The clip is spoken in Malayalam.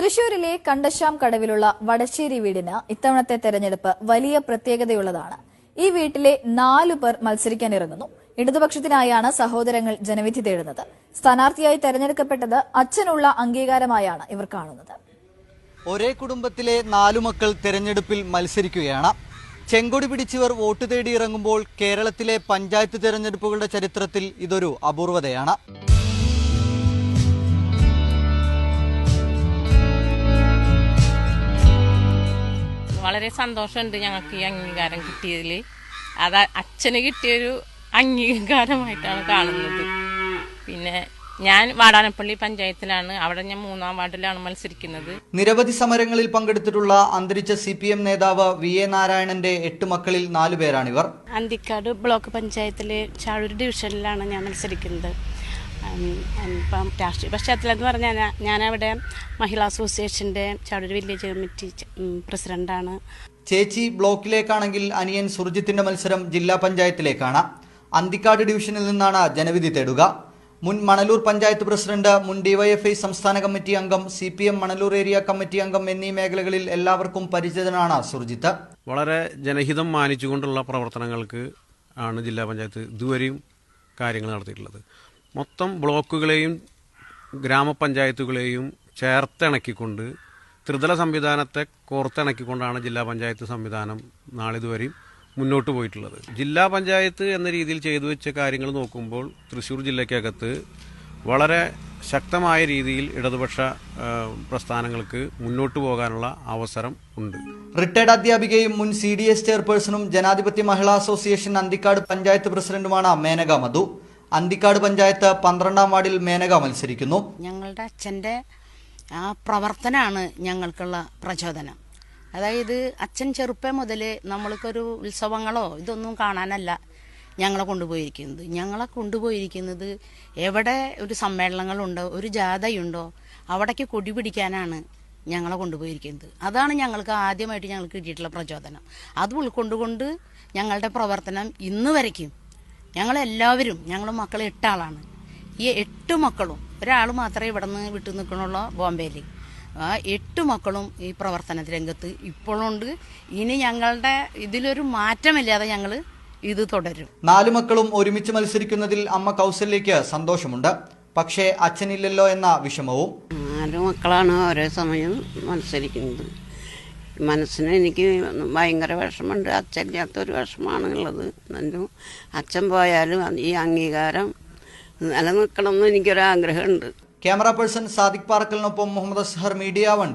തൃശൂരിലെ കണ്ടശാം കടവിലുള്ള വടശ്ശേരി വീടിന് ഇത്തവണത്തെ തെരഞ്ഞെടുപ്പ് വലിയ പ്രത്യേകതയുള്ളതാണ്. ഈ വീട്ടിലെ നാലു പേർ മത്സരിക്കാൻ ഇറങ്ങുന്നു. ഇടതുപക്ഷത്തിനായാണ് സഹോദരങ്ങൾ ജനവിധി തേടുന്നത്. സ്ഥാനാർത്ഥിയായി തെരഞ്ഞെടുക്കപ്പെട്ടത് അച്ഛനുള്ള അംഗീകാരമായാണ് ഇവർ കാണുന്നത്. ഒരേ കുടുംബത്തിലെ നാലു മക്കൾ തെരഞ്ഞെടുപ്പിൽ മത്സരിക്കുകയാണ്. ചെങ്കൊടി പിടിച്ചവർ വോട്ട് തേടി ഇറങ്ങുമ്പോൾ കേരളത്തിലെ പഞ്ചായത്ത് തെരഞ്ഞെടുപ്പുകളുടെ ചരിത്രത്തിൽ ഇതൊരു അപൂർവതയാണ്. വളരെ സന്തോഷമുണ്ട് ഞങ്ങൾക്ക് ഈ അംഗീകാരം കിട്ടിയതിൽ അത് അച്ഛന് കിട്ടിയൊരു അംഗീകാരമായിട്ടാണ് കാണുന്നത്. പിന്നെ ഞാൻ വാടാനപ്പള്ളി പഞ്ചായത്തിലാണ്. അവിടെ ഞാൻ മൂന്നാം വാർഡിലാണ് മത്സരിക്കുന്നത്. നിരവധി സമരങ്ങളിൽ പങ്കെടുത്തിട്ടുള്ള അന്തരിച്ച സി പി എം നേതാവ് വി എ നാരായണന്റെ എട്ട് മക്കളിൽ നാലുപേരാണിവർ അന്തിക്കാട് ബ്ലോക്ക് പഞ്ചായത്തിലെ ചാഴൂർ ഡിവിഷനിലാണ് ഞാൻ മത്സരിക്കുന്നത്. ഇപ്പം രാഷ്ട്രീയ പശ്ചാത്തലം എന്ന് പറഞ്ഞാൽ ഞാൻ- ഞാനവിടെ മഹിളാ അസോസിയേഷന്റെ ചാടൂർ വില്ലേജ് കമ്മിറ്റി പ്രസിഡന്റാണ്. ചേച്ചി ബ്ലോക്കിലേക്കാണെങ്കിൽ അനിയൻ സുർജിത്തിന്റെ മത്സരം ജില്ലാ പഞ്ചായത്തിലേക്കാണ്. അന്തിക്കാട് ഡിവിഷനിൽ നിന്നാണ് ജനവിധി തേടുക. മുൻ മണലൂർ പഞ്ചായത്ത് പ്രസിഡന്റ് മുൻ ഡിവൈഎഫ്ഐ സംസ്ഥാന കമ്മിറ്റി അംഗം C P M Manalur area committee അംഗം എന്നീ മേഖലകളിൽ എല്ലാവർക്കും പരിചിതനാണ് സുർജിത്ത്. വളരെ ജനഹിതം മാനിച്ചുകൊണ്ടുള്ള പ്രവർത്തനങ്ങൾക്ക് ആണ് ജില്ലാ പഞ്ചായത്ത് ഇതുവരെയും കാര്യങ്ങൾ നടത്തിയിട്ടുള്ളത്. മൊത്തം ബ്ലോക്കുകളെയും ഗ്രാമപഞ്ചായത്തുകളെയും ചേർത്തിണക്കിക്കൊണ്ട് ത്രിതല സംവിധാനത്തെ കോർത്തിണക്കിക്കൊണ്ടാണ് ജില്ലാ പഞ്ചായത്ത് സംവിധാനം നാളിതുവരെയും മുന്നോട്ട് പോയിട്ടുള്ളത്. ജില്ലാ പഞ്ചായത്ത് എന്ന രീതിയിൽ ചെയ്തു വെച്ച കാര്യങ്ങൾ നോക്കുമ്പോൾ തൃശ്ശൂർ ജില്ലയ്ക്കകത്ത് വളരെ ശക്തമായ രീതിയിൽ ഇടതുപക്ഷ പ്രസ്ഥാനങ്ങൾക്ക് മുന്നോട്ട് പോകാനുള്ള അവസരം ഉണ്ട്. റിട്ടയർഡ് അധ്യാപികയും മുൻ സി ഡി എസ് ചെയർപേഴ്സണും ജനാധിപത്യ മഹിളാ അസോസിയേഷൻ അന്തിക്കാട് പഞ്ചായത്ത് പ്രസിഡന്റുമാണ് മേനക മധു. അന്തിക്കാട് പഞ്ചായത്ത് പന്ത്രണ്ടാം വാർഡിൽ മേനക മത്സരിക്കുന്നു. ഞങ്ങളുടെ അച്ഛന്റെ ആ പ്രവർത്തനമാണ് ഞങ്ങൾക്കുള്ള പ്രചോദനം. അതായത് അച്ഛൻ ചെറുപ്പം മുതൽ നമ്മൾക്കൊരു ഉത്സവങ്ങളോ ഇതൊന്നും കാണാനല്ല ഞങ്ങളെ കൊണ്ടുപോയിരിക്കുന്നത്. ഞങ്ങളെ കൊണ്ടുപോയിരിക്കുന്നത് എവിടെ ഒരു സമ്മേളനങ്ങളുണ്ടോ ഒരു ജാഥയുണ്ടോ അവിടേക്ക് കൊടി പിടിക്കാനാണ് ഞങ്ങളെ കൊണ്ടുപോയിരിക്കുന്നത്. അതാണ് ഞങ്ങൾക്ക് ആദ്യമായിട്ട് ഞങ്ങൾക്ക് കിട്ടിയിട്ടുള്ള പ്രചോദനം. അത് ഉൾക്കൊണ്ടുകൊണ്ട് ഞങ്ങളുടെ പ്രവർത്തനം ഇന്ന് വരയ്ക്കും. ഞങ്ങളെല്ലാവരും ഞങ്ങളുടെ മക്കൾ എട്ടാളാണ്. ഈ എട്ട് മക്കളും ഒരാൾ മാത്രമേ ഇവിടെ നിന്ന് വിട്ടു നിൽക്കണുള്ളൂ ബോംബെയിൽ ആ എട്ട് മക്കളും ഈ പ്രവർത്തന രംഗത്ത് ഇപ്പോഴുണ്ട്. ഇനി ഞങ്ങളുടെ ഇതിലൊരു മാറ്റമില്ലാതെ ഞങ്ങൾ ഇത് തുടരും. നാല് മക്കളും ഒരുമിച്ച് മത്സരിക്കുന്നതിൽ അമ്മ കൗസലിലേക്ക് സന്തോഷമുണ്ട്. പക്ഷേ അച്ഛനില്ലല്ലോ എന്ന വിഷമവും. നാല് മക്കളാണ് ഒരേ സമയം മത്സരിക്കുന്നത്. മനസ്സിന് എനിക്ക് ഭയങ്കര വിഷമമുണ്ട്. അച്ഛനില്ലാത്തൊരു വിഷമമാണ് ഉള്ളത് എന്നാലും അച്ഛൻ പോയാലും ഈ അംഗീകാരം നിലനിൽക്കണം എന്ന് എനിക്കൊരാഗ്രഹമുണ്ട്. ക്യാമറ പേഴ്സൺ സാദിഖ് പാർക്കലിനൊപ്പം മുഹമ്മദ് അസ്ഹർ മീഡിയ വൺ.